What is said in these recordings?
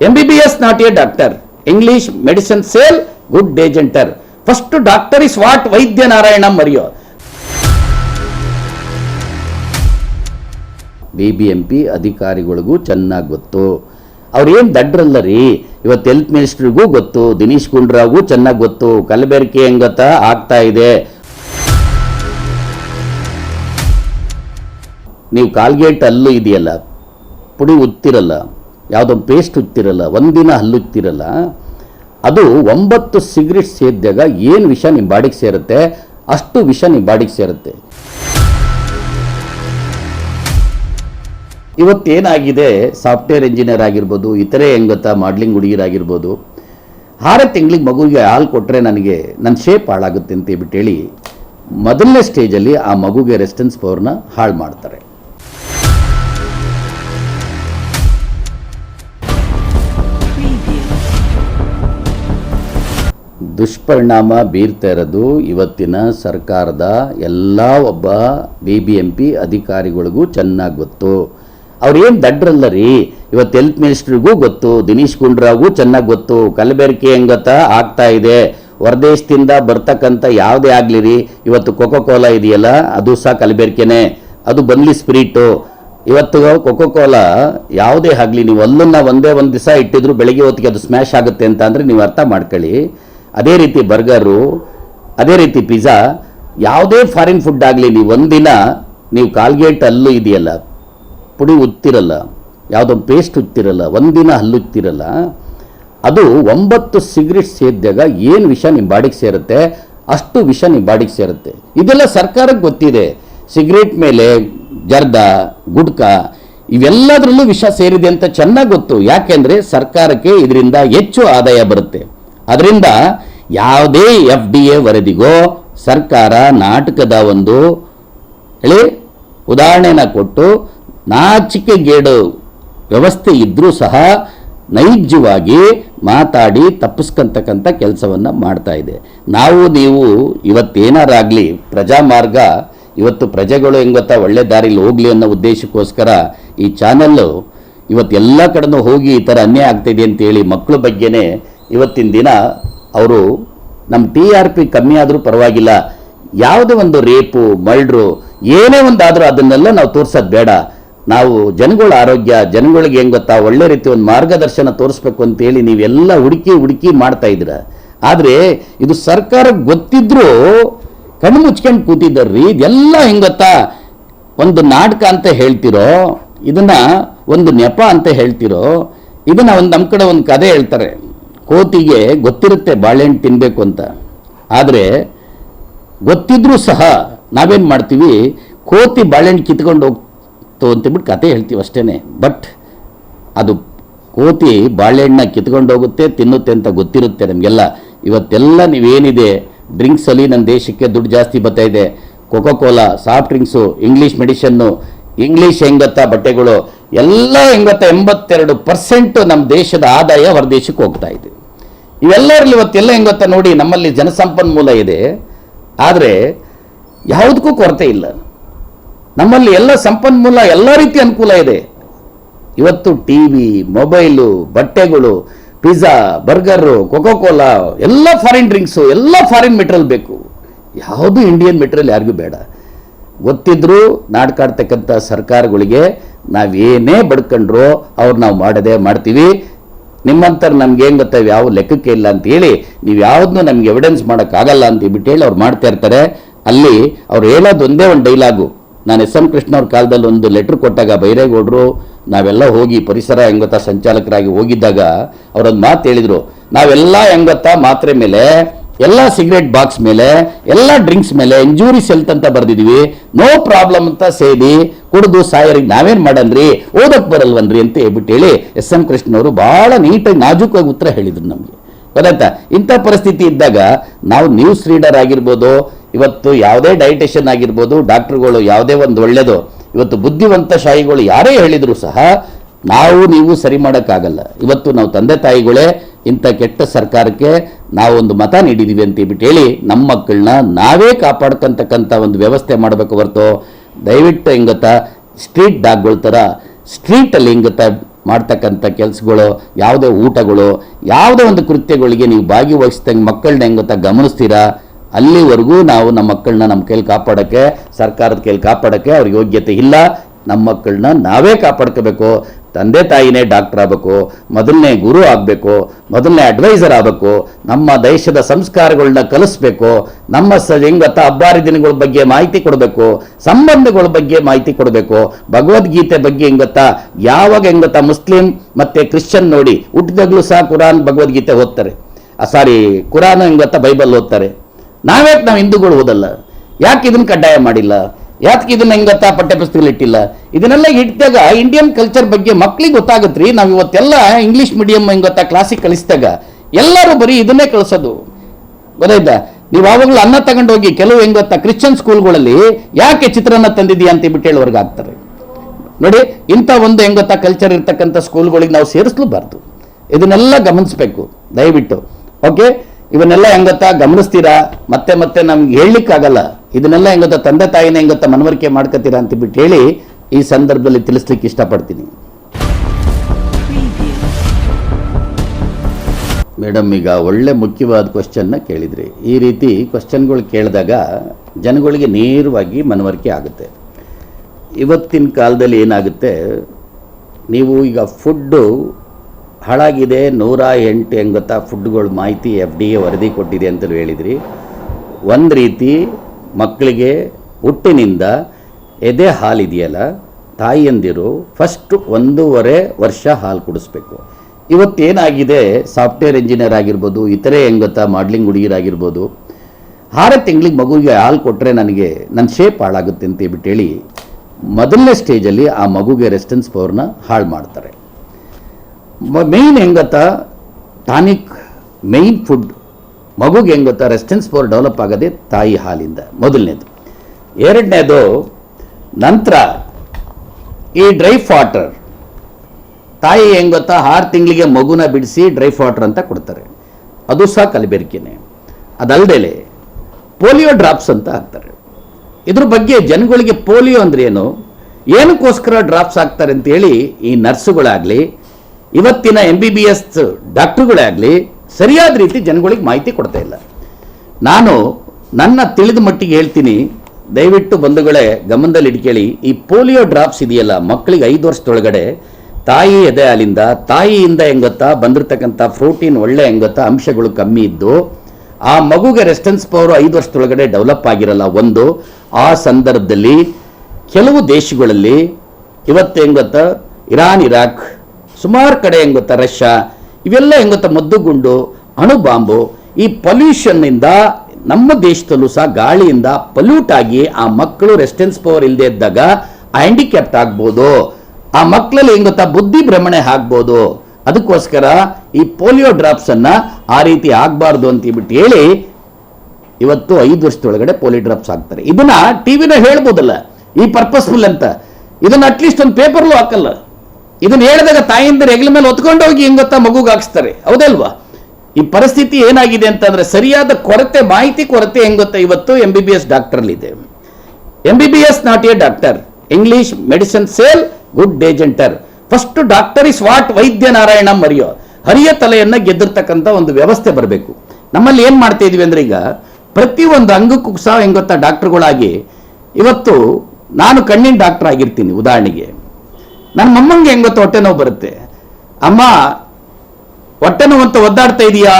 M B B S not a doctor English medicine sale good ಏಜೆಂಟರ್ first doctor is what ವೈದ್ಯ ನಾರಾಯಣ ಮರಿಯೋ B B M P ಅಧಿಕಾರಿಗಳಿಗೂ ಚೆನ್ನಾಗಿ ಗೊತ್ತು ಅವ್ರೇನು ದಡ್ರಲ್ಲ ರೀ ಇವತ್ತು ಹೆಲ್ತ್ ಮಿನಿಸ್ಟ್ರಿಗೂ ಗೊತ್ತು ದಿನೇಶ್ ಗುಂಡ್ರಾವ್ಗೂ ಚೆನ್ನಾಗಿ ಗೊತ್ತು ಕಲಬೆರಕೆ ಹೆಂಗತ್ತ ಆಗ್ತಾ ಇದೆ ನೀವು ಕಾಲ್ಗೇಟ್ ಅಲ್ಲೂ ಇದೆಯಲ್ಲ ಪುಡಿ ಉತ್ತಿರಲ್ಲ ಯಾವುದೊಂದು ಪೇಸ್ಟ್ ಉತ್ತಿರಲ್ಲ, ಒಂದಿನ ಹಲ್ಲುತ್ತಿರಲ್ಲ ಅದು ಒಂಬತ್ತು ಸಿಗರೆಟ್ ಸೇದಿದಾಗ ಏನು ವಿಷ ನಿಮ್ಮ ಬಾಡಿಗೆ ಸೇರುತ್ತೆ? ಅಷ್ಟು ವಿಷ ನಿಮ್ಮ ಬಾಡಿಗೆ ಸೇರುತ್ತೆ. ಇವತ್ತೇನಾಗಿದೆ? ಸಾಫ್ಟ್ವೇರ್ ಇಂಜಿನಿಯರ್ ಆಗಿರ್ಬೋದು, ಇತರೆ ಹೆಂಗತ್ತ ಮಾಡ್ಲಿಂಗ್ ಹುಡುಗಿರಾಗಿರ್ಬೋದು ಆರು ತಿಂಗಳಿಗೆ ಮಗುವಿಗೆ ಹಾಲು ಕೊಟ್ಟರೆ ನನಗೆ ನನ್ನ ಶೇಪ್ ಹಾಳಾಗುತ್ತೆ ಅಂತ ಹೇಳ್ಬಿಟ್ಟು ಹೇಳಿ, ಮೊದಲನೇ ಸ್ಟೇಜಲ್ಲಿ ಆ ಮಗುಗೆ ರೆಸ್ಟೆನ್ಸ್ ಪವರ್ನ ಹಾಳು ಮಾಡ್ತಾರೆ. ದುಷ್ಪರಿಣಾಮ ಬೀರ್ತಾ ಇರೋದು ಇವತ್ತಿನ ಸರ್ಕಾರದ ಎಲ್ಲ ಒಬ್ಬ ಬಿ ಬಿ ಎಂ ಪಿ ಅಧಿಕಾರಿಗಳಿಗೂ ಚೆನ್ನಾಗಿ ಗೊತ್ತು. ಅವ್ರೇನು ದಡ್ರಲ್ಲ ರೀ? ಇವತ್ತು ಹೆಲ್ತ್ ಮಿನಿಸ್ಟ್ರಿಗೂ ಗೊತ್ತು, ದಿನೇಶ್ ಗುಂಡ್ರಾವ್ಗೂ ಚೆನ್ನಾಗಿ ಗೊತ್ತು. ಕಲಬೆರಕೆ ಹೆಂಗತ ಆಗ್ತಾ ಇದೆ. ಹೊರದೇಶದಿಂದ ಬರ್ತಕ್ಕಂಥ ಯಾವುದೇ ಆಗಲಿ ರೀ, ಇವತ್ತು ಕೊಕೋ ಕೋಲಾ ಇದೆಯಲ್ಲ, ಅದು ಸಹ ಕಲಬೆರಕೆನೆ. ಅದು ಬಂದ್ಲಿ ಸ್ಪಿರಿಟು ಇವತ್ತು ಕೊಕೋ ಕೋಲಾ ಯಾವುದೇ ಆಗಲಿ, ನೀವು ಅಲ್ಲನ್ನು ಒಂದೇ ಒಂದು ದಿವಸ ಇಟ್ಟಿದ್ರು ಬೆಳಗ್ಗೆ ಹೊತ್ತಿಗೆ ಅದು ಸ್ಮ್ಯಾಶ್ ಆಗುತ್ತೆ ಅಂತ ಅಂದರೆ ನೀವು ಅರ್ಥ ಮಾಡ್ಕೊಳ್ಳಿ. ಅದೇ ರೀತಿ ಬರ್ಗರು, ಅದೇ ರೀತಿ ಪಿಜ್ಜಾ, ಯಾವುದೇ ಫಾರಿನ್ ಫುಡ್ ಆಗಲಿ ನೀವು ಒಂದಿನ ನೀವು ಕಾಲ್ಗೇಟ್ ಹಲ್ಲು ಇದೆಯಲ್ಲ, ಪುಡಿ ಉತ್ತಿರಲ್ಲ, ಯಾವುದೋ ಪೇಸ್ಟ್ ಉತ್ತಿರಲ್ಲ, ಒಂದಿನ ಹಲ್ಲು ಉತ್ತಿರಲ್ಲ, ಅದು ಒಂಬತ್ತು ಸಿಗರೆಟ್ ಸೇದಿದಾಗ ಏನು ವಿಷ ನಿಮ್ಮ ಬಾಡಿಗೆ ಸೇರುತ್ತೆ? ಅಷ್ಟು ವಿಷ ನಿಮ್ಮ ಬಾಡಿಗೆ ಸೇರುತ್ತೆ. ಇದೆಲ್ಲ ಸರ್ಕಾರಕ್ಕೆ ಗೊತ್ತಿದೆ. ಸಿಗರೇಟ್ ಮೇಲೆ ಜರ್ದ, ಗುಡ್ಕ, ಇವೆಲ್ಲದರಲ್ಲೂ ವಿಷ ಸೇರಿದೆ ಅಂತ ಚೆನ್ನಾಗಿ ಗೊತ್ತು. ಯಾಕೆಂದರೆ ಸರ್ಕಾರಕ್ಕೆ ಇದರಿಂದ ಹೆಚ್ಚು ಆದಾಯ ಬರುತ್ತೆ. ಅದರಿಂದ ಯಾವುದೇ ಎಫ್ ಡಿ ಎ ವರದಿಗೋ ಸರ್ಕಾರ ನಾಟಕದ ಒಂದು ಹೇಳಿ ಉದಾಹರಣೆನ ಕೊಟ್ಟು ನಾಚಿಕೆಗೇಡು ವ್ಯವಸ್ಥೆ ಇದ್ದರೂ ಸಹ ನೈಜವಾಗಿ ಮಾತಾಡಿ ತಪ್ಪಿಸ್ಕೊಂತಕ್ಕಂಥ ಕೆಲಸವನ್ನು ಮಾಡ್ತಾ ಇದೆ. ನಾವು ನೀವು ಇವತ್ತೇನಾರಾಗಲಿ ಪ್ರಜಾಮಾರ್ಗ, ಇವತ್ತು ಪ್ರಜೆಗಳು ಹೆಂಗ್ ಒಳ್ಳೆ ದಾರಿಲಿ ಹೋಗಲಿ ಅನ್ನೋ ಉದ್ದೇಶಕ್ಕೋಸ್ಕರ ಈ ಚಾನಲ್ಲು ಇವತ್ತು ಎಲ್ಲ ಕಡೆನೂ ಹೋಗಿ ಈ ಥರ ಅನ್ಯಾಯ ಆಗ್ತಿದೆ ಅಂತೇಳಿ ಮಕ್ಕಳ ಬಗ್ಗೆನೇ ಇವತ್ತಿನ ದಿನ ಅವರು ನಮ್ಮ ಟಿ ಆರ್ ಪಿ ಕಮ್ಮಿ ಆದರೂ ಪರವಾಗಿಲ್ಲ. ಯಾವುದೇ ಒಂದು ರೇಪು, ಮರ್ಡ್ರು, ಏನೇ ಒಂದಾದರೂ ಅದನ್ನೆಲ್ಲ ನಾವು ತೋರಿಸೋದು ಬೇಡ. ನಾವು ಜನಗಳ ಆರೋಗ್ಯ, ಜನಗಳಿಗೆ ಹೆಂಗೆ ಗೊತ್ತಾ? ಒಳ್ಳೆ ರೀತಿ ಒಂದು ಮಾರ್ಗದರ್ಶನ ತೋರಿಸ್ಬೇಕು ಅಂತೇಳಿ ನೀವೆಲ್ಲ ಹುಡುಕಿ ಹುಡುಕಿ ಮಾಡ್ತಾ ಇದ್ದೀರ. ಆದರೆ ಇದು ಸರ್ಕಾರ ಗೊತ್ತಿದ್ರೂ ಕಣ್ಣು ಮುಚ್ಕೊಂಡು ಕೂತಿದ್ದಾರ್ರಿ ಇದೆಲ್ಲ ಹೆಂಗೆ ಗೊತ್ತಾ? ಒಂದು ನಾಟಕ ಅಂತ ಹೇಳ್ತಿರೋ, ಇದನ್ನು ಒಂದು ನೆಪ ಅಂತ ಹೇಳ್ತಿರೋ, ಇದನ್ನು ಒಂದು ನಮ್ಮ ಕಡೆ ಒಂದು ಕದೆ ಹೇಳ್ತಾರೆ. ಕೋತಿಗೆ ಗೊತ್ತಿರುತ್ತೆ ಬಾಳೆಹಣ್ಣು ತಿನ್ನಬೇಕು ಅಂತ. ಆದರೆ ಗೊತ್ತಿದ್ರೂ ಸಹ ನಾವೇನು ಮಾಡ್ತೀವಿ, ಕೋತಿ ಬಾಳೆಹಣ್ಣು ಕಿತ್ಕೊಂಡು ಹೋಗ್ತು ಅಂತೇಳ್ಬಿಟ್ಟು ಕತೆ ಹೇಳ್ತೀವಿ ಅಷ್ಟೇ ಬಟ್ ಅದು ಕೋತಿ ಬಾಳೆಹಣ್ಣ ಕಿತ್ಕೊಂಡು ಹೋಗುತ್ತೆ, ತಿನ್ನುತ್ತೆ ಅಂತ ಗೊತ್ತಿರುತ್ತೆ ನಮಗೆಲ್ಲ. ಇವತ್ತೆಲ್ಲ ನೀವೇನಿದೆ ಡ್ರಿಂಕ್ಸಲ್ಲಿ ನನ್ನ ದೇಶಕ್ಕೆ ದುಡ್ಡು ಜಾಸ್ತಿ ಬರ್ತಾ ಇದೆ. Coca Cola soft drinks English medicine English ಹೆಂಗತ್ತಾ ಬಟ್ಟೆಗಳು, ಎಲ್ಲ ಹೆಂಗತ್ತಾ ಎಂಬತ್ತೆರಡು ಪರ್ಸೆಂಟು ನಮ್ಮ ದೇಶದ ಆದಾಯ ಹೊರದೇಶಕ್ಕೆ ಹೋಗ್ತಾ ಇದೆ. ಇವೆಲ್ಲರಲ್ಲಿ ಇವತ್ತೆಲ್ಲ ಹೆಂಗತ್ತ ನೋಡಿ, ನಮ್ಮಲ್ಲಿ ಜನಸಂಪನ್ಮೂಲ ಇದೆ. ಆದರೆ ಯಾವುದಕ್ಕೂ ಕೊರತೆ ಇಲ್ಲ. ನಮ್ಮಲ್ಲಿ ಎಲ್ಲ ಸಂಪನ್ಮೂಲ ಎಲ್ಲ ರೀತಿ ಅನುಕೂಲ ಇದೆ. ಇವತ್ತು ಟಿ ವಿ ಮೊಬೈಲು, ಬಟ್ಟೆಗಳು, ಪಿಜ್ಜಾ, ಬರ್ಗರು ಕೊಕೋ ಕೋಲಾ ಎಲ್ಲ ಫಾರಿನ್ ಡ್ರಿಂಕ್ಸು ಎಲ್ಲ ಫಾರಿನ್ ಮೆಟೀರಿಯಲ್ ಬೇಕು. ಯಾವುದು ಇಂಡಿಯನ್ ಮೆಟೀರಿಯಲ್ ಯಾರಿಗೂ ಬೇಡ. ಗೊತ್ತಿದ್ರೂ ನಾಡ್ಕಾಡ್ತಕ್ಕಂಥ ಸರ್ಕಾರಗಳಿಗೆ ನಾವೇನೇ ಬಡ್ಕೊಂಡ್ರೋ ಅವ್ರು ನಾವು ಮಾಡದೆ ಮಾಡ್ತೀವಿ. ನಿಮ್ಮಂತರ ನಮ್ಗೆ ಏನು ಗೊತ್ತಾವೆ ಯಾವ ಲೆಕ್ಕಕ್ಕೆ ಇಲ್ಲ ಅಂತ ಹೇಳಿ ನೀವು ಯಾವುದನ್ನು ನಮ್ಗೆ ಎವಿಡೆನ್ಸ್ ಮಾಡೋಕ್ಕಾಗಲ್ಲ ಅಂತ ಹೇಳ್ಬಿಟ್ಟು ಹೇಳಿ ಅವ್ರು ಮಾಡ್ತಾ ಇರ್ತಾರೆ. ಅಲ್ಲಿ ಅವ್ರು ಹೇಳೋದು ಒಂದೇ ಒಂದು ಡೈಲಾಗು ನಾನು ಎಸ್ ಎಂ ಕೃಷ್ಣ ಅವ್ರ ಕಾಲದಲ್ಲಿ ಒಂದು ಲೆಟ್ರ್ ಕೊಟ್ಟಾಗ ಬೈರೇಗೌಡರು, ನಾವೆಲ್ಲ ಹೋಗಿ ಪರಿಸರ ಹೆಂಗೊತ್ತಾ ಸಂಚಾಲಕರಾಗಿ ಹೋಗಿದ್ದಾಗ ಅವರೊಂದು ಮಾತು ಹೇಳಿದರು. ನಾವೆಲ್ಲ ಹೆಂಗೊತ್ತಾ ಮಾತ್ರೆ ಮೇಲೆ ಎಲ್ಲ ಸಿಗರೇಟ್ ಬಾಕ್ಸ್ ಮೇಲೆ, ಎಲ್ಲ ಡ್ರಿಂಕ್ಸ್ ಮೇಲೆ ಇಂಜೂರಿ ಸೆಲ್ತ್ ಅಂತ ಬರೆದಿದ್ವಿ. ನೋ ಪ್ರಾಬ್ಲಮ್ ಅಂತ ಸೇದಿ ಕುಡಿದು ಸಾಯರಿಗೆ ನಾವೇನ್ ಮಾಡನ್ರಿ? ಓದಕ್ಕೆ ಬರಲ್ವನ್ರಿ ಅಂತ ಹೇಳ್ಬಿಟ್ಟು ಹೇಳಿ ಎಸ್ ಎಂ ಕೃಷ್ಣವರು ಬಹಳ ನೀಟಾಗಿ ನಾಜೂಕಾಗಿ ಉತ್ತರ ಹೇಳಿದ್ರು ನಮಗೆ. ಗೊತ್ತಾಯ್ತಾ? ಇಂಥ ಪರಿಸ್ಥಿತಿ ಇದ್ದಾಗ ನಾವು ನ್ಯೂಸ್ ರೀಡರ್ ಆಗಿರ್ಬೋದು, ಇವತ್ತು ಯಾವುದೇ ಡೈಟೇಷನ್ ಆಗಿರ್ಬೋದು ಡಾಕ್ಟ್ರುಗಳು ಯಾವುದೇ ಒಂದು ಒಳ್ಳೆಯದು ಇವತ್ತು ಬುದ್ಧಿವಂತ ಶಾಹಿಗಳು ಯಾರೇ ಹೇಳಿದರೂ ಸಹ ನಾವು ನೀವು ಸರಿ ಮಾಡೋಕ್ಕಾಗಲ್ಲ. ಇವತ್ತು ನಾವು ತಂದೆ ತಾಯಿಗಳೇ ಇಂಥ ಕೆಟ್ಟ ಸರ್ಕಾರಕ್ಕೆ ನಾವೊಂದು ಮತ ನೀಡಿದ್ದೀವಿ ಅಂತ ಹೇಳ್ಬಿಟ್ಟು ಹೇಳಿ ನಮ್ಮ ಮಕ್ಕಳನ್ನ ನಾವೇ ಕಾಪಾಡ್ಕಂತಕ್ಕಂಥ ಒಂದು ವ್ಯವಸ್ಥೆ ಮಾಡಬೇಕು ಹೊರತು ದಯವಿಟ್ಟು ಹೆಂಗತ್ತ ಸ್ಟ್ರೀಟ್ ಡಾಗ್ಗಳ ಥರ ಸ್ಟ್ರೀಟಲ್ಲಿ ಹೆಂಗತ್ತ ಮಾಡ್ತಕ್ಕಂಥ ಕೆಲಸಗಳು, ಯಾವುದೇ ಊಟಗಳು, ಯಾವುದೇ ಒಂದು ಕೃತ್ಯಗಳಿಗೆ ನೀವು ಭಾಗಿವಹಿಸ್ದಂಗೆ ಮಕ್ಕಳನ್ನ ಹೆಂಗತ್ತ ಗೊತ್ತಾ ಗಮನಿಸ್ತೀರಾ? ಅಲ್ಲಿವರೆಗೂ ನಾವು ನಮ್ಮ ಮಕ್ಕಳನ್ನ ನಮ್ಮ ಕೈಲಿ ಕಾಪಾಡೋಕ್ಕೆ, ಸರ್ಕಾರದ ಕೈಲಿ ಕಾಪಾಡೋಕ್ಕೆ ಅವ್ರಿಗೆ ಯೋಗ್ಯತೆ ಇಲ್ಲ. ನಮ್ಮ ಮಕ್ಕಳನ್ನ ನಾವೇ ಕಾಪಾಡ್ಕೋಬೇಕು, ತಂದೆ ತಾಯಿನೇ ಡಾಕ್ಟರ್ ಆಗಬೇಕು, ಮೊದಲನೇ ಗುರು ಆಗಬೇಕು, ಮೊದಲನೇ ಅಡ್ವೈಸರ್ ಆಗಬೇಕು, ನಮ್ಮ ದೇಶದ ಸಂಸ್ಕಾರಗಳನ್ನ ಕಲಿಸ್ಬೇಕು, ನಮ್ಮ ಸ ಹೆಂಗತ್ತ ಹಬ್ಬಾರಿ ದಿನಗಳ ಬಗ್ಗೆ ಮಾಹಿತಿ ಕೊಡಬೇಕು, ಸಂಬಂಧಗಳ ಬಗ್ಗೆ ಮಾಹಿತಿ ಕೊಡಬೇಕು. ಭಗವದ್ಗೀತೆ ಬಗ್ಗೆ ಹೆಂಗತ್ತ, ಯಾವಾಗ ಹೆಂಗತ್ತ ಮುಸ್ಲಿಂ ಮತ್ತೆ ಕ್ರಿಶ್ಚಿಯನ್ ನೋಡಿ, ಹುಟ್ಟಿದಾಗಲೂ ಸಹ ಕುರಾನ್, ಭಗವದ್ಗೀತೆ ಓದ್ತಾರೆ. ಸಾರಿ ಕುರಾನ್ ಹೆಂಗತ್ತ ಬೈಬಲ್ ಓದ್ತಾರೆ. ನಾವ್ಯಾಕೆ ನಾವು ಹಿಂದೂಗಳು ಓದಲ್ಲ. ಯಾಕೆ ಇದನ್ನು ಕಡ್ಡಾಯ ಮಾಡಿಲ್ಲ? ಯಾಕೆ ಇದನ್ನ ಹೆಂಗತ್ತ ಪಠ್ಯಪುಸ್ತಕದಲ್ಲಿ ಇಟ್ಟಿಲ್ಲ. ಇದನ್ನೆಲ್ಲ ಇಟ್ಟಾಗ ಇಂಡಿಯನ್ ಕಲ್ಚರ್ ಬಗ್ಗೆ ಮಕ್ಳಿಗೆ ಗೊತ್ತಾಗತ್ರಿ? ನಾವು ಇವತ್ತೆಲ್ಲ ಇಂಗ್ಲಿಷ್ ಮೀಡಿಯಂ ಹೆಂಗೊತ್ತಾ ಕ್ಲಾಸಿಗೆ ಕಲಿಸಿದಾಗ ಎಲ್ಲರೂ ಬರೀ ಇದನ್ನೇ ಕಳಿಸೋದು. ಗೊತ್ತಾಯ್ತಾ? ನೀವು ಆವಾಗಲೂ ಅನ್ನ ತಗೊಂಡೋಗಿ ಕೆಲವು ಹೆಂಗ್ ಗೊತ್ತಾ? ಕ್ರಿಶ್ಚಿಯನ್ ಸ್ಕೂಲ್ಗಳಲ್ಲಿ ಯಾಕೆ ಚಿತ್ರಾನ್ನ ತಂದಿದ್ದೀಯ ಅಂತ ಬಿಟ್ಟು ಹೇಳುವರ್ಗೆ ಆಗ್ತಾರೆ. ನೋಡಿ, ಇಂಥ ಒಂದು ಹೆಂಗ್ ಗೊತ್ತಾ? ಕಲ್ಚರ್ ಇರ್ತಕ್ಕಂಥ ಸ್ಕೂಲ್ಗಳಿಗೆ ನಾವು ಸೇರಿಸ್ಲೂಬಾರ್ದು. ಇದನ್ನೆಲ್ಲ ಗಮನಿಸ್ಬೇಕು. ದಯವಿಟ್ಟು. ಓಕೆ ಇವನ್ನೆಲ್ಲ ಹೆಂಗತ್ತಾ? ಗೊತ್ತಾ ಗಮನಿಸ್ತೀರಾ? ಮತ್ತೆ ಮತ್ತೆ ನಮ್ಗೆ ಹೇಳಲಿಕ್ಕಾಗಲ್ಲ. ಇದನ್ನೆಲ್ಲ ಹೆಂಗ್ ಗೊತ್ತಾ ತಂದೆ ತಾಯಿನ ಹೆಂಗ್ ಗೊತ್ತಾ ಮನವರಿಕೆ ಮಾಡ್ಕೋತೀರಾ ಅಂತ ಬಿಟ್ಟು ಹೇಳಿ ಈ ಸಂದರ್ಭದಲ್ಲಿ ತಿಳಿಸ್ಲಿಕ್ಕೆ ಇಷ್ಟಪಡ್ತೀನಿ. ಮೇಡಮ್, ಈಗ ಒಳ್ಳೆ ಮುಖ್ಯವಾದ ಕ್ವಶನ್ನ ಕೇಳಿದ್ರಿ. ಈ ರೀತಿ ಕ್ವಶನ್ಗಳು ಕೇಳಿದಾಗ ಜನಗಳಿಗೆ ನೇರವಾಗಿ ಮನವರಿಕೆ ಆಗುತ್ತೆ. ಇವತ್ತಿನ ಕಾಲದಲ್ಲಿ ಏನಾಗುತ್ತೆ? ನೀವು ಈಗ ಫುಡ್ಡು ಹಾಳಾಗಿದೆ, ನೂರ ಎಂಟು ಹೆಂಗ್ ಗೊತ್ತಾ? ಫುಡ್ಗಳ ಮಾಹಿತಿ ಎಫ್ ಡಿ ಎ ವರದಿ ಕೊಟ್ಟಿದೆ ಅಂತ ಹೇಳಿದ್ರಿ. ಒಂದು ರೀತಿ ಮಕ್ಕಳಿಗೆ ಹುಟ್ಟಿನಿಂದ ಎದೆ ಹಾಲಿದೆಯಲ್ಲ ತಾಯಿಯಂದಿರು ಫಸ್ಟ್ ಒಂದೂವರೆ ವರ್ಷ ಹಾಲು ಕುಡಿಸ್ಬೇಕು. ಇವತ್ತೇನಾಗಿದೆ ಸಾಫ್ಟ್ವೇರ್ ಇಂಜಿನಿಯರ್ ಆಗಿರ್ಬೋದು, ಇತರೆ ಹೆಂಗ್ ಗೊತ್ತಾ? ಮಾಡ್ಲಿಂಗ್ ಹುಡುಗಿರಾಗಿರ್ಬೋದು. ಆರು ತಿಂಗಳಿಗೆ ಮಗುವಿಗೆ ಹಾಲು ಕೊಟ್ಟರೆ ನನಗೆ ನನ್ನ ಶೇಪ್ ಹಾಳಾಗುತ್ತೆ ಅಂತ ಹೇಳಿ, ಮೊದಲನೇ ಸ್ಟೇಜಲ್ಲಿ ಆ ಮಗುಗೆ ರೆಸ್ಟೆನ್ಸ್ ಪವರ್ನ ಹಾಳು ಮಾಡ್ತಾರೆ. ಮೇಯ್ನ್ ಹೆಂಗತ್ತ? ಟಾನಿಕ್ ಮೇಯ್ನ್ ಫುಡ್ ಮಗುಗೆ ಹೆಂಗ್ ಗೊತ್ತಾ ರೆಸ್ಟೆನ್ಸ್ ಪವರ್ ಡೆವಲಪ್ ಆಗೋದೇ ತಾಯಿ ಹಾಲಿಂದ. ಮೊದಲನೇದು. ಎರಡನೇದು, ನಂತರ ಈ ಡ್ರೈ ಫಾಟರ್ ತಾಯಿ ಹೆಂಗ್ ಗೊತ್ತಾ ಆರು ತಿಂಗಳಿಗೆ ಮಗುನ ಬಿಡಿಸಿ ಡ್ರೈ ಫಾಟರ್ ಅಂತ ಕೊಡ್ತಾರೆ. ಅದು ಸಹ ಕಲಬೆರಕೆನೆ. ಅದಲ್ಲದೆ ಪೋಲಿಯೋ ಡ್ರಾಪ್ಸ್ ಅಂತ ಹಾಕ್ತಾರೆ. ಇದ್ರ ಬಗ್ಗೆ ಜನಗಳಿಗೆ ಪೋಲಿಯೋ ಅಂದ್ರೆ ಏನು? ಏನಕ್ಕೋಸ್ಕರ ಡ್ರಾಪ್ಸ್ ಹಾಕ್ತಾರೆ ಅಂತೇಳಿ ಈ ನರ್ಸುಗಳಾಗಲಿ ಇವತ್ತಿನ ಎಂ ಬಿ ಬಿ ಎಸ್ ಡಾಕ್ಟ್ರುಗಳೇ ಆಗಲಿ ಸರಿಯಾದ ರೀತಿ ಜನಗಳಿಗೆ ಮಾಹಿತಿ ಕೊಡ್ತಾ ಇಲ್ಲ. ನಾನು ನನ್ನ ತಿಳಿದ ಮಟ್ಟಿಗೆ ಹೇಳ್ತೀನಿ, ದಯವಿಟ್ಟು ಬಂಧುಗಳೇ ಗಮನದಲ್ಲಿ ಇಟ್ಕೇಳಿ ಈ ಪೋಲಿಯೋ ಡ್ರಾಪ್ಸ್ ಇದೆಯಲ್ಲ, ಮಕ್ಕಳಿಗೆ ಐದು ವರ್ಷದೊಳಗಡೆ ತಾಯಿ ಎದೆ ಹಾಲಿಂದ, ತಾಯಿಯಿಂದ ಹೆಂಗೊತ್ತಾ ಬಂದಿರತಕ್ಕಂಥ ಪ್ರೋಟೀನ್ ಒಳ್ಳೆ ಹೆಂಗೊತ್ತಾ ಅಂಶಗಳು ಕಮ್ಮಿ ಇದ್ದು, ಆ ಮಗುಗೆ ರೆಸ್ಟೆನ್ಸ್ ಪವರ್ ಐದು ವರ್ಷದೊಳಗಡೆ ಡೆವಲಪ್ ಆಗಿರಲ್ಲ ಒಂದು, ಆ ಸಂದರ್ಭದಲ್ಲಿ ಕೆಲವು ದೇಶಗಳಲ್ಲಿ ಇವತ್ತು ಹೆಂಗೊತ್ತಾ ಇರಾನ್, ಇರಾಕ್ ಸುಮಾರು ಕಡೆ ಹೆಂಗ ರಷ್ಯಾ? ಇವೆಲ್ಲ ಹೆಂಗತ್ತ ಗೊತ್ತಾ? ಮದ್ದುಗುಂಡು ಅಣು ಬಾಂಬು ಈ ಪೊಲ್ಯೂಷನ್ನಿಂದ ನಮ್ಮ ದೇಶದಲ್ಲೂ ಸಹ ಗಾಳಿಯಿಂದ ಪಲ್ಯೂಟ್ ಆಗಿ ಆ ಮಕ್ಕಳು ರೆಸ್ಟೆನ್ಸ್ ಪವರ್ ಇಲ್ಲದೆ ಇದ್ದಾಗ ಹ್ಯಾಂಡಿಕ್ಯಾಪ್ಟ್ ಆಗ್ಬೋದು. ಆ ಮಕ್ಕಳಲ್ಲಿ ಹೆಂಗ್ ಬುದ್ಧಿ ಭ್ರಮಣೆ ಆಗ್ಬೋದು. ಅದಕ್ಕೋಸ್ಕರ ಈ ಪೋಲಿಯೋ ಡ್ರಾಪ್ಸ್ ಅನ್ನ ಆ ರೀತಿ ಆಗಬಾರ್ದು ಅಂತ ಹೇಳ್ಬಿಟ್ಟು ಹೇಳಿ ಇವತ್ತು ಐದು ವರ್ಷದೊಳಗಡೆ ಪೋಲಿಯೋ ಡ್ರಾಪ್ಸ್ ಹಾಕ್ತಾರೆ. ಇದನ್ನ ಟಿವಿನ ಹೇಳ್ಬೋದಲ್ಲ? ಈ ಪರ್ಪಸ್ಫುಲ್ ಅಂತ. ಇದನ್ನ ಅಟ್ಲೀಸ್ಟ್ ಒಂದು ಪೇಪರ್ಲು ಹಾಕಲ್ಲ. ಇದನ್ನ ಹೇಳಿದಾಗ ತಾಯಿಂದ ಹೆಗಲ ಮೇಲೆ ಹೊತ್ಕೊಂಡು ಹೋಗಿ ಹೆಂಗ್ ಗೊತ್ತಾ ಮಗುಗೆ ಹಾಕ್ಸ್ತಾರೆ? ಹೌದಲ್ವಾ? ಈ ಪರಿಸ್ಥಿತಿ ಏನಾಗಿದೆ ಅಂತಂದ್ರೆ ಸರಿಯಾದ ಕೊರತೆ, ಮಾಹಿತಿ ಕೊರತೆ ಹೆಂಗ್ ಇವತ್ತು M B B S ಡಾಕ್ಟರ್ಲಿದೆ M B B S not a doctor. English medicine sale good ಏಜೆಂಟರ್ first doctor is what ವೈದ್ಯ ನಾರಾಯಣ ಮರಿಯೋ. ಹರಿಯ ತಲೆಯನ್ನ ಗೆದ್ದಿರ್ತಕ್ಕಂಥ ಒಂದು ವ್ಯವಸ್ಥೆ ಬರಬೇಕು. ನಮ್ಮಲ್ಲಿ ಏನ್ ಮಾಡ್ತಾ ಇದೀವಿ ಅಂದ್ರೆ ಈಗ ಪ್ರತಿಯೊಂದು ಅಂಗಕ್ಕೂ ಸಹ ಹೆಂಗ್ ಗೊತ್ತಾ ಡಾಕ್ಟರ್ಗಳಾಗಿ ಇವತ್ತು ನಾನು ಕಣ್ಣಿನ ಡಾಕ್ಟರ್ ಆಗಿರ್ತೀನಿ ಉದಾಹರಣೆಗೆ. ನನ್ನ ಮಮ್ಮಂಗೆ ಹೆಂಗ್ ಗೊತ್ತಾ ಹೊಟ್ಟೆ ನೋವು ಬರುತ್ತೆ? ಅಮ್ಮ, ಹೊಟ್ಟೆ ನೋವು ಅಂತ ಒದ್ದಾಡ್ತಾ ಇದೀಯಾ?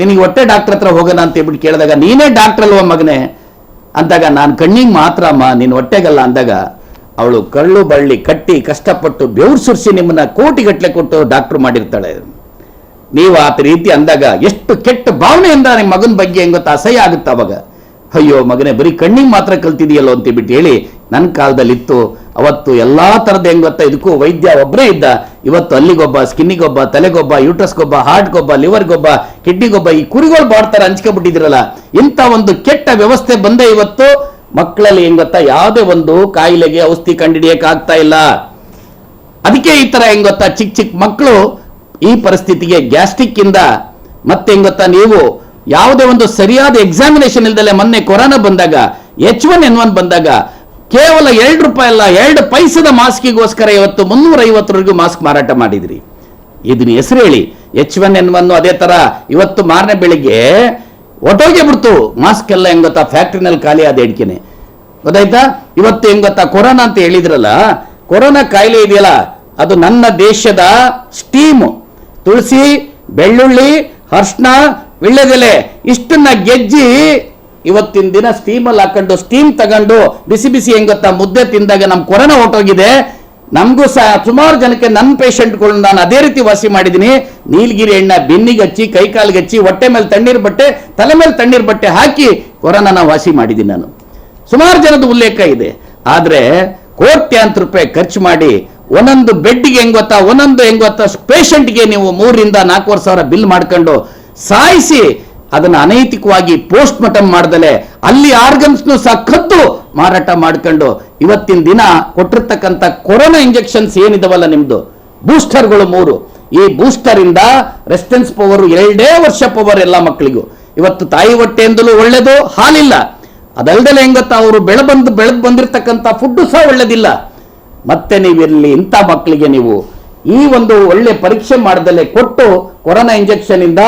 ನಿನಗೆ ಹೊಟ್ಟೆ ಡಾಕ್ಟರ್ ಹತ್ರ ಹೋಗೋಣ ಅಂತ ಹೇಳ್ಬಿಟ್ಟು ಕೇಳಿದಾಗ, ನೀನೇ ಡಾಕ್ಟರ್ ಅಲ್ವಾ ಮಗನೇ? ಅಂದಾಗ ನಾನು ಕಣ್ಣಿಗೆ ಮಾತ್ರ ಅಮ್ಮ, ನೀನು ಹೊಟ್ಟೆಗಲ್ಲ ಅಂದಾಗ, ಅವಳು ಕಳ್ಳು ಬಳ್ಳಿ ಕಟ್ಟಿ ಕಷ್ಟಪಟ್ಟು ಬೆವ್ರು ಸುರಿಸಿ ನಿಮ್ಮನ್ನ ಕೋಟಿಗಟ್ಟಲೆ ಕೊಟ್ಟು ಡಾಕ್ಟರ್ ಮಾಡಿರ್ತಾಳೆ. ನೀವು ಆ ರೀತಿ ಅಂದಾಗ ಎಷ್ಟು ಕೆಟ್ಟ ಭಾವನೆಯಿಂದ ನಿಮ್ಮ ಮಗನ ಬಗ್ಗೆ ಹೆಂಗ್ ಅಸಹ್ಯ ಆಗುತ್ತೆ ಅವಾಗ? ಅಯ್ಯೋ ಮಗನೇ, ಬರೀ ಕಣ್ಣಿಗೆ ಮಾತ್ರ ಕಲ್ತಿದೆಯಲ್ಲೋ ಅಂತ ಬಿಟ್ಟು ಹೇಳಿ ನನ್ನ ಕಾಲದಲ್ಲಿ ಇತ್ತು ಅವತ್ತು ಎಲ್ಲಾ ತರದ ಹೆಂಗ್ ಗೊತ್ತಾ? ಇದಕ್ಕೂ ವೈದ್ಯ ಒಬ್ಬರೇ ಇದ್ದ. ಇವತ್ತು ಅಲ್ಲಿಗೊಬ್ಬ, ಸ್ಕಿನ್ನಿಗೊಬ್ಬ, ತಲೆಗೊಬ್ಬ ಯೂಟ್ರಸ್ಗೊಬ್ಬ ಹಾರ್ಟ್ಗೊಬ್ಬ ಲಿವರ್ಗೊಬ್ಬ ಕಿಡ್ನಿಗೊಬ್ಬ ಈ ಕುರಿಗಳು ಬಾಡ್ತಾರೆ ಹಂಚ್ಕೊಬಿಟ್ಟಿದ್ರಲ್ಲ ಇಂಥ ಒಂದು ಕೆಟ್ಟ ವ್ಯವಸ್ಥೆ ಬಂದೆ ಇವತ್ತು ಮಕ್ಕಳಲ್ಲಿ ಹೆಂಗ್ ಗೊತ್ತಾ? ಯಾವುದೇ ಒಂದು ಕಾಯಿಲೆಗೆ ಔಷಧಿ ಕಂಡಿಡಿಯಕ್ ಆಗ್ತಾ ಇಲ್ಲ. ಅದಕ್ಕೆ ಈ ತರ ಹೆಂಗ್ ಗೊತ್ತಾ? ಚಿಕ್ಕ ಚಿಕ್ಕ ಮಕ್ಕಳು ಈ ಪರಿಸ್ಥಿತಿಗೆ ಗ್ಯಾಸ್ಟ್ರಿಕ್ ಇಂದ ಮತ್ತೆ ಹೆಂಗ್ ಗೊತ್ತಾ? ನೀವು ಯಾವುದೇ ಒಂದು ಸರಿಯಾದ ಎಕ್ಸಾಮಿನೇಷನ್ ಇಲ್ದಲೆ ಮೊನ್ನೆ ಕೊರೋನಾ ಬಂದಾಗ ಎಚ್ ಒನ್ ಎನ್ ಒನ್ ಬಂದಾಗ ಕೇವಲ ಎರಡು ರೂಪಾಯಿ ಅಲ್ಲ, ಎರಡು ಪೈಸದ ಮಾಸ್ಕಿಗೋಸ್ಕರ ಇವತ್ತು ಮುನ್ನೂರ ಐವತ್ತರವರೆಗೂ ಮಾಸ್ಕ್ ಮಾರಾಟ ಮಾಡಿದ್ರಿ. ಇದನ್ನ ಹೆಸರು ಹೇಳಿ ಎಚ್ ಒನ್ ಎನ್ ಒನ್ ಅದೇ ತರ ಇವತ್ತು ಮಾರನೇ ಬೆಳಿಗ್ಗೆ ಒಟ್ಟೋಗೆ ಬಿಡ್ತು. ಮಾಸ್ಕ್ ಎಲ್ಲ ಹೆಂಗ್ ಗೊತ್ತಾ? ಫ್ಯಾಕ್ಟ್ರಿನಲ್ಲಿ ಖಾಲಿ ಆದ ಎಡ್ಕೆನೆ ಗೊತ್ತಾಯ್ತಾ? ಇವತ್ತು ಹೆಂಗ್ ಗೊತ್ತಾ? ಕೊರೋನಾ ಅಂತ ಹೇಳಿದ್ರಲ್ಲ, ಕೊರೋನಾ ಕಾಯಿಲೆ ಇದೆಯಲ್ಲ, ಅದು ನನ್ನ ದೇಶದ ಸ್ಟೀಮ್. ತುಳಸಿ, ಬೆಳ್ಳುಳ್ಳಿ ಹರ್ಷಣ ವಿಳ್ಳೆದೆಲೆ, ಇಷ್ಟನ್ನ ಗೆಜ್ಜಿ ಇವತ್ತಿನ ದಿನ ಸ್ಟೀಮಲ್ಲಿ ಹಾಕೊಂಡು ಸ್ಟೀಮ್ ತಗೊಂಡು ಬಿಸಿ ಬಿಸಿ ಹೆಂಗ್ ಮುದ್ದೆ ತಿಂದಾಗ ನಮ್ ಕೊರೋನಾ ಹೊಟ್ಟೋಗಿದೆ ನಮಗೂ ಸಹ ಸುಮಾರು ಜನಕ್ಕೆ ನನ್ನ ಪೇಷಂಟ್ಗಳನ್ನ ನಾನು ಅದೇ ರೀತಿ ವಾಸಿ ಮಾಡಿದ್ದೀನಿ ನೀಲಗಿರಿ ಎಣ್ಣೆ ಬೆನ್ನಿಗೆ ಹಚ್ಚಿ, ಕೈ ಕಾಲಿಗೆ ಹಚ್ಚಿ, ಹೊಟ್ಟೆ ಮೇಲೆ ತಣ್ಣೀರ್ ಬಟ್ಟೆ, ತಲೆ ಮೇಲೆ ತಣ್ಣೀರ್ ಬಟ್ಟೆ ಹಾಕಿ ಕೊರೋನಾನ ವಾಸಿ ಮಾಡಿದ್ದೀನಿ ನಾನು. ಸುಮಾರು ಜನದ ಉಲ್ಲೇಖ ಇದೆ. ಆದ್ರೆ ಕೋಟ್ಯಾಂತರ ರೂಪಾಯಿ ಖರ್ಚು ಮಾಡಿ ಒಂದೊಂದು ಬೆಡ್ಗೆ ಹೆಂಗ್ ಗೊತ್ತಾ ಒಂದೊಂದು ಹೆಂಗ್ ಗೊತ್ತಾ ಪೇಷಂಟ್ಗೆ ನೀವು ಮೂರರಿಂದ ನಾಲ್ಕೂವರೆ ಸಾವಿರ ಬಿಲ್ ಮಾಡ್ಕೊಂಡು ಸಾಯಿಸಿ ಅದನ್ನ ಅನೈತಿಕವಾಗಿ ಪೋಸ್ಟ್ ಮಾರ್ಟಮ್ ಮಾಡ್ದಲೆ ಅಲ್ಲಿ ಆರ್ಗನ್ಸ್ನು ಸಖತ್ತು ಮಾರಾಟ ಮಾಡ್ಕೊಂಡು ಇವತ್ತಿನ ದಿನ ಕೊಟ್ಟಿರ್ತಕ್ಕಂಥ ಕೊರೋನಾ ಇಂಜೆಕ್ಷನ್ಸ್ ಏನಿದವಲ್ಲ ನಿಮ್ದು? ಬೂಸ್ಟರ್ಗಳು ಮೂರು. ಈ ಬೂಸ್ಟರ್ ಇಂದ ರೆಸ್ಟೆನ್ಸ್ ಪವರ್ ಎರಡೇ ವರ್ಷ ಪವರ್ ಎಲ್ಲ ಮಕ್ಕಳಿಗೂ. ಇವತ್ತು ತಾಯಿ ಹೊಟ್ಟೆಯಿಂದಲೂ ಒಳ್ಳೇದು, ಹಾಲಿಲ್ಲ. ಅದಲ್ದಲೆ ಹೆಂಗತ್ತ ಗೊತ್ತಾ ಅವರು ಬೆಳೆ ಬಂದು ಬೆಳೆದು ಬಂದಿರತಕ್ಕಂಥ ಫುಡ್ ಸಹ ಒಳ್ಳೇದಿಲ್ಲ. ಮತ್ತೆ ನೀವಿರಲಿ ಇಂಥ ಮಕ್ಕಳಿಗೆ ನೀವು ಈ ಒಂದು ಒಳ್ಳೆ ಪರೀಕ್ಷೆ ಮಾಡ್ದಲ್ಲೇ ಕೊಟ್ಟು ಕೊರೋನಾ ಇಂಜೆಕ್ಷನ್ ಇಂದ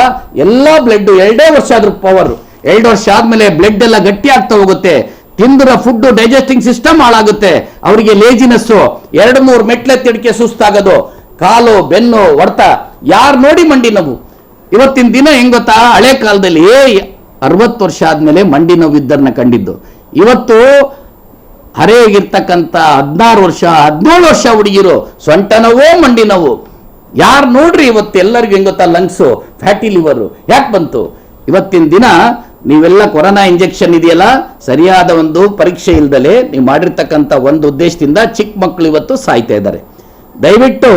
ಎಲ್ಲಾ ಬ್ಲಡ್ ಎರಡೇ ವರ್ಷ ಆದ್ರೂ ಪವರ್ ಎರಡು ವರ್ಷ ಆದ್ಮೇಲೆ ಬ್ಲಡ್ ಎಲ್ಲ ಗಟ್ಟಿ ಆಗ್ತಾ ಹೋಗುತ್ತೆ. ತಿಂದಿರೋ ಫುಡ್ ಡೈಜೆಸ್ಟಿಂಗ್ ಸಿಸ್ಟಮ್ ಹಾಳಾಗುತ್ತೆ. ಅವರಿಗೆ ಲೇಜಿನೆಸ್ ಎರಡು ಮೂರು ಮೆಟ್ಲೆ ತಿಡಿಕೆ ಸುಸ್ತಾಗೋದು. ಕಾಲು, ಬೆನ್ನು, ಹೊಡ್ತ. ಯಾರು ನೋಡಿ ಮಂಡಿ ನೋವು? ಇವತ್ತಿನ ದಿನ ಹೆಂಗ್ ಗೊತ್ತಾ? ಹಳೆ ಕಾಲದಲ್ಲಿ ಅರವತ್ತು ವರ್ಷ ಆದ್ಮೇಲೆ ಮಂಡಿ ನೋವು ಇದ್ದರನ್ನ ಕಂಡಿದ್ದು. ಇವತ್ತು ಹರೆಯಾಗಿರ್ತಕ್ಕಂಥ ಹದಿನಾರು ವರ್ಷ, ಹದಿನೇಳು ವರ್ಷ ಹುಡುಗಿರು ಸೊಂಟ ನೋವು ಮಂಡಿ ನೋವು ಯಾರು ನೋಡ್ರಿ ಇವತ್ತು ಎಲ್ಲರಿಗೂ ಹೆಂಗ್ ಗೊತ್ತಾ, ಲಂಗ್ಸು ಫ್ಯಾಟಿ ಲಿವರು ಯಾಕೆ ಬಂತು? ಇವತ್ತಿನ ದಿನ ನೀವೆಲ್ಲ ಕೊರೋನಾ ಇಂಜೆಕ್ಷನ್ ಇದೆಯಲ್ಲ, ಸರಿಯಾದ ಒಂದು ಪರೀಕ್ಷೆ ಇಲ್ದಲೆ ನೀವು ಮಾಡಿರ್ತಕ್ಕಂಥ ಒಂದು ಉದ್ದೇಶದಿಂದ ಚಿಕ್ಕ ಮಕ್ಕಳು ಇವತ್ತು ಸಾಯ್ತಾ ಇದ್ದಾರೆ. ದಯವಿಟ್ಟು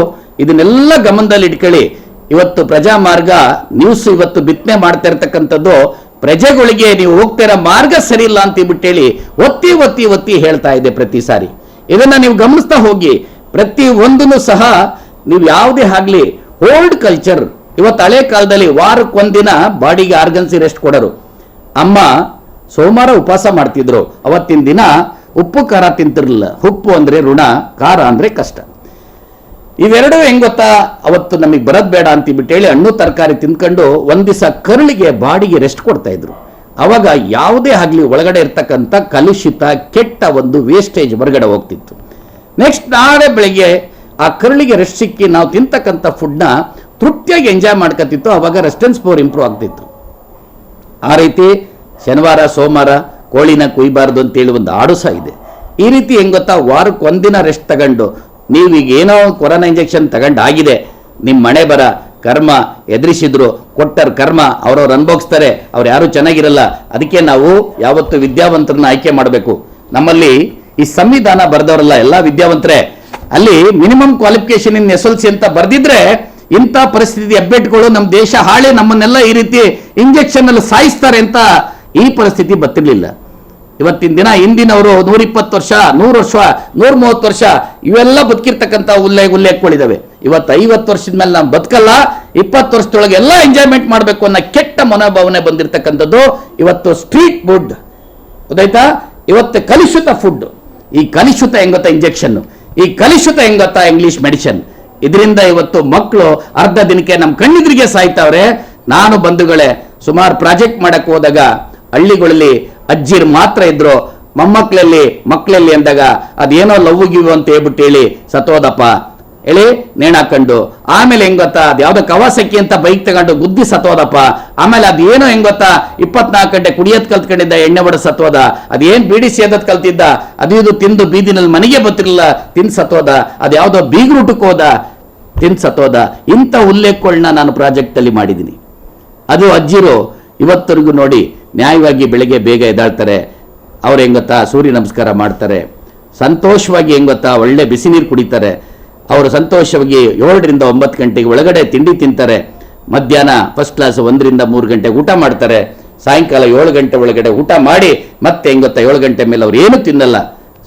ಇದನ್ನೆಲ್ಲ ಗಮನದಲ್ಲಿ ಇಟ್ಕೊಳ್ಳಿ ಇವತ್ತು ಪ್ರಜಾ ಮಾರ್ಗ ನ್ಯೂಸ್ ಇವತ್ತು ಬಿತ್ತನೆ ಮಾಡ್ತಾ ಇರ್ತಕ್ಕಂಥದ್ದು ಪ್ರಜೆಗಳಿಗೆ ನೀವು ಹೋಗ್ತಿರೋ ಮಾರ್ಗ ಸರಿಯಿಲ್ಲ ಅಂತ ಹೇಳಿ ಒತ್ತಿ ಒತ್ತಿ ಒತ್ತಿ ಹೇಳ್ತಾ ಇದೆ ಪ್ರತಿ ಸಾರಿ. ಇದನ್ನ ನೀವು ಗಮನಿಸ್ತಾ ಹೋಗಿ. ಪ್ರತಿ ಒಂದನ್ನು ಸಹ ನೀವು ಯಾವುದೇ ಆಗ್ಲಿ ಓಲ್ಡ್ ಕಲ್ಚರ್ ಇವತ್ತು ಹಳೆ ಕಾಲದಲ್ಲಿ ವಾರಕ್ಕೊಂದಿನ ಬಾಡಿಗೆ ಆರ್ಗನ್ಸಿ ರೆಸ್ಟ್ ಕೊಡೋರು. ಅಮ್ಮ ಸೋಮವಾರ ಉಪವಾಸ ಮಾಡ್ತಿದ್ರು. ಅವತ್ತಿನ ದಿನ ಉಪ್ಪು ಖಾರ ತಿಂತಿರ್ಲಿಲ್ಲ. ಉಪ್ಪು ಅಂದ್ರೆ ಋಣ, ಖಾರ ಅಂದ್ರೆ ಕಷ್ಟ. ಇವೆರಡು ಹೆಂಗ್ ಗೊತ್ತಾ? ಅವತ್ತು ನಮಗೆ ಬರೋದ್ ಬೇಡ ಅಂತ ಬಿಟ್ಟು ಹೇಳಿ ಹಣ್ಣು, ತರಕಾರಿ ತಿನ್ಕೊಂಡು ಒಂದ್ ದಿವಸ ಕರುಳಿಗೆ ಬಾಡಿಗೆ ರೆಸ್ಟ್ ಕೊಡ್ತಾ ಇದ್ರು. ಅವಾಗ ಯಾವುದೇ ಆಗ್ಲಿ ಒಳಗಡೆ ಇರ್ತಕ್ಕಂಥ ಕಲುಷಿತ, ಕೆಟ್ಟ ಒಂದು ವೇಸ್ಟೇಜ್ ಹೊರಗಡೆ ಹೋಗ್ತಿತ್ತು. ನೆಕ್ಸ್ಟ್ ನಾಳೆ ಬೆಳಿಗ್ಗೆ ಆ ಕರುಳಿಗೆ ರೆಸ್ಟ್ ಸಿಕ್ಕಿ ನಾವು ತಿಂತಕ್ಕಂಥ ಫುಡ್ನ ತೃಪ್ತಿಯಾಗಿ ಎಂಜಾಯ್ ಮಾಡ್ಕೊತಿತ್ತು ಅವಾಗ ರೆಸ್ಟೆನ್ಸ್ ಪವರ್ ಇಂಪ್ರೂವ್ ಆಗ್ತಿತ್ತು. ಆ ರೀತಿ ಶನಿವಾರ, ಸೋಮವಾರ ಕೋಳಿನ ಕುಯ್ಬಾರ್ದು ಅಂತೇಳಿ ಒಂದು ಆಡು ಸಹ ಇದೆ. ಈ ರೀತಿ ಹೆಂಗ್ ಗೊತ್ತಾ? ವಾರಕ್ಕೆ ಒಂದಿನ ರೆಸ್ಟ್ ತಗೊಂಡು ನೀವು ಈಗ ಏನೋ ಕೊರೋನಾ ಇಂಜೆಕ್ಷನ್ ತಗೊಂಡು ಆಗಿದೆ ನಿಮ್ಮ ಮನೆ ಬರ, ಕರ್ಮ ಎದುರಿಸಿದ್ರು, ಕೊಟ್ಟರ್ ಕರ್ಮ, ಅವ್ರವ್ರು ಅನುಭವಿಸ್ತಾರೆ, ಅವ್ರು ಯಾರೂ ಚೆನ್ನಾಗಿರಲ್ಲ, ಅದಕ್ಕೆ ನಾವು ಯಾವತ್ತು ವಿದ್ಯಾವಂತರನ್ನ ಆಯ್ಕೆ ಮಾಡಬೇಕು. ನಮ್ಮಲ್ಲಿ ಈ ಸಂವಿಧಾನ ಬರೆದವರಲ್ಲ ಎಲ್ಲ ವಿದ್ಯಾವಂತರೇ, ಅಲ್ಲಿ minimum qualification in S L C ಅಂತ ಬರೆದಿದ್ರೆ, ಇಂಥ ಪರಿಸ್ಥಿತಿ ಹೆಬ್ಬೆಟ್ಗಳು ನಮ್ಮ ದೇಶ ಹಾಳೆ, ನಮ್ಮನ್ನೆಲ್ಲ ಈ ರೀತಿ ಇಂಜೆಕ್ಷನ್ ಅಲ್ಲಿ ಸಾಯಿಸ್ತಾರೆ ಅಂತ ಈ ಪರಿಸ್ಥಿತಿ ಬರ್ತಿರ್ಲಿಲ್ಲ. ಇವತ್ತಿನ ದಿನ, ಹಿಂದಿನವರು ನೂರ ಇಪ್ಪತ್ತು ವರ್ಷ, ನೂರು ವರ್ಷ ನೂರ ಮೂವತ್ತು ವರ್ಷ, ಇವೆಲ್ಲ ಬದುಕಿರ್ತಕ್ಕಂಥ ಉಲ್ಲೇಖ ಉಲ್ಲೇಖಗಳಿದಾವೆ ಇವತ್ತು ಐವತ್ತು ವರ್ಷದ ಮೇಲೆ ನಾವು ಬದುಕಲ್ಲ, ಇಪ್ಪತ್ತು ವರ್ಷದೊಳಗೆ ಎಲ್ಲ ಎಂಜಾಯ್ಮೆಂಟ್ ಮಾಡಬೇಕು ಅನ್ನೋ ಕೆಟ್ಟ ಮನೋಭಾವನೆ ಬಂದಿರತಕ್ಕಂಥದ್ದು ಇವತ್ತು ಸ್ಟ್ರೀಟ್ ಫುಡ್ ಗೊತ್ತಾಯ್ತಾ? ಇವತ್ತು ಕಲುಷಿತ ಫುಡ್ ಈ ಕಲುಷಿತ ಹೆಂಗತ್ತಾ ಗೊತ್ತಾ? ಇಂಜೆಕ್ಷನ್ ಈ ಕಲುಷಿತ ಹೆಂಗತ್ತಾ ಗೊತ್ತಾ? ಇಂಗ್ಲಿಷ್ ಮೆಡಿಸಿನ್ ಇದರಿಂದ ಇವತ್ತು ಮಕ್ಕಳು ಅರ್ಧ ದಿನಕ್ಕೆ ನಮ್ಮ ಕಣ್ಣಿದ್ರಿಗೆ ಸಾಯ್ತಾವ್ರೆ. ನಾನು ಬಂಧುಗಳೇ, ಸುಮಾರು ಪ್ರಾಜೆಕ್ಟ್ ಮಾಡಕ್ಕೆ ಹೋದಾಗ ಹಳ್ಳಿಗಳಲ್ಲಿ ಅಜ್ಜಿರ್ ಮಾತ್ರ ಇದ್ರು ಮೊಮ್ಮಕ್ಕಳಲ್ಲಿ ಮಕ್ಕಳಲ್ಲಿ ಅಂದಾಗ, ಅದೇನೋ ಲವ್ ಗಿವ್ ಅಂತ ಹೇಳ್ಬಿಟ್ಟು ಹೇಳಿ, ಸತ್ತೋದಪ್ಪ. ಹೇಳಿ ನೇಣಾಕಂಡು ಆಮೇಲೆ ಹೆಂಗ್ ಗೊತ್ತಾ? ಅದು ಯಾವ್ದೋ ಕವಾಸಕ್ಕಿ ಅಂತ ಬೈಕ್ ತಗೊಂಡು ಗುದ್ದಿ ಸತ್ತೋದಪ್ಪ. ಆಮೇಲೆ ಅದೇನೋ ಹೆಂಗ್ ಗೊತ್ತಾ? ಇಪ್ಪತ್ನಾಲ್ಕು ಗಂಟೆ ಕುಡಿಯೋದ್ ಕಲ್ತ್ಕೊಂಡಿದ್ದ, ಎಣ್ಣೆ ಬಡ ಸತ್ತೋದ. ಅದೇನ್ ಬೀಡಿ ಸೇದದ್ ಕಲ್ತಿದ್ದ? ಅದು ಇದು ತಿಂದು ಬೀದಿನಲ್ಲಿ ಮನೆಗೆ ಬರ್ತಿರ್ಲಿಲ್ಲ, ತಿಂದ್ ಸತ್ತೋದ. ಅದ್ಯಾವ್ದೋ ಬೀಗ್ರೂಟಕ್ಕೆ ಹೋದ, ತಿಂದು ಸತ್ತೋದ. ಇಂಥ ಉಲ್ಲೇಖಗಳನ್ನ ನಾನು ಪ್ರಾಜೆಕ್ಟ್ ಅಲ್ಲಿ ಮಾಡಿದ್ದೀನಿ ಅದು ಅಜ್ಜಿರು, ಇವತ್ತರೆಗೂ ನೋಡಿ ನ್ಯಾಯವಾಗಿ ಬೆಳಗ್ಗೆ ಬೇಗ ಎದ್ದಾಳ್ತಾರೆ. ಅವ್ರು ಹೆಂಗ್ ಗೊತ್ತಾ? ಸೂರ್ಯ ನಮಸ್ಕಾರ ಮಾಡ್ತಾರೆ. ಸಂತೋಷವಾಗಿ ಹೆಂಗತ್ತಾ ಗೊತ್ತಾ? ಒಳ್ಳೆ ಬಿಸಿ ನೀರು ಕುಡಿತಾರೆ. ಅವರು ಸಂತೋಷವಾಗಿ ಏಳರಿಂದ ಒಂಬತ್ತು ಗಂಟೆಗೆ ಒಳಗಡೆ ತಿಂಡಿ ತಿಂತಾರೆ. ಮಧ್ಯಾಹ್ನ ಫಸ್ಟ್ ಕ್ಲಾಸ್ ಒಂದರಿಂದ ಮೂರು ಗಂಟೆ ಊಟ ಮಾಡ್ತಾರೆ. ಸಾಯಂಕಾಲ ಏಳು ಗಂಟೆ ಒಳಗಡೆ ಊಟ ಮಾಡಿ ಮತ್ತೆ ಹೆಂಗತ್ತಾ ಗೊತ್ತಾ? ಏಳು ಗಂಟೆ ಮೇಲೆ ಅವ್ರು ಏನು ತಿನ್ನಲ್ಲ.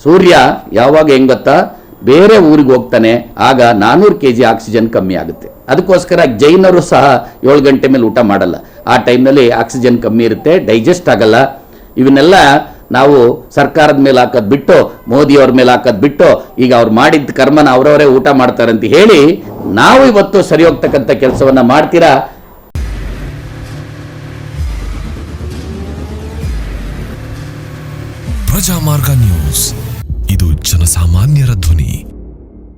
ಸೂರ್ಯ ಯಾವಾಗ ಹೆಂಗತ್ತಾ ಗೊತ್ತಾ? ಬೇರೆ ಊರಿಗೆ ಹೋಗ್ತಾನೆ. ಆಗ ನಾನ್ನೂರು ಕೆ ಜಿ ಆಕ್ಸಿಜನ್ ಕಮ್ಮಿ ಆಗುತ್ತೆ. ಅದಕ್ಕೋಸ್ಕರ ಜೈನರು ಸಹ ಏಳು ಗಂಟೆ ಮೇಲೆ ಊಟ ಮಾಡಲ್ಲ. ಆ ಟೈಮ್ನಲ್ಲಿ ಆಕ್ಸಿಜನ್ ಕಮ್ಮಿ ಇರುತ್ತೆ ಡೈಜೆಸ್ಟ್ ಆಗಲ್ಲ. ಇವನ್ನೆಲ್ಲ ನಾವು ಸರ್ಕಾರದ ಮೇಲೆ ಹಾಕೋದು ಬಿಟ್ಟು ಮೋದಿಯವ್ರ ಮೇಲೆ ಹಾಕೋದು ಬಿಟ್ಟು, ಈಗ ಅವ್ರು ಮಾಡಿದ್ದ ಕರ್ಮನ ಅವರವರೇ ಊಟ ಮಾಡ್ತಾರೆ ಅಂತ ಹೇಳಿ ನಾವು ಇವತ್ತು ಸರಿ ಹೋಗ್ತಕ್ಕಂಥ ಕೆಲಸವನ್ನು ಮಾಡ್ತೀರಾ? ಪ್ರಜಾಮಾರ್ಗ ನ್ಯೂಸ್. ಇದು ಜನಸಾಮಾನ್ಯರ ಧ್ವನಿ.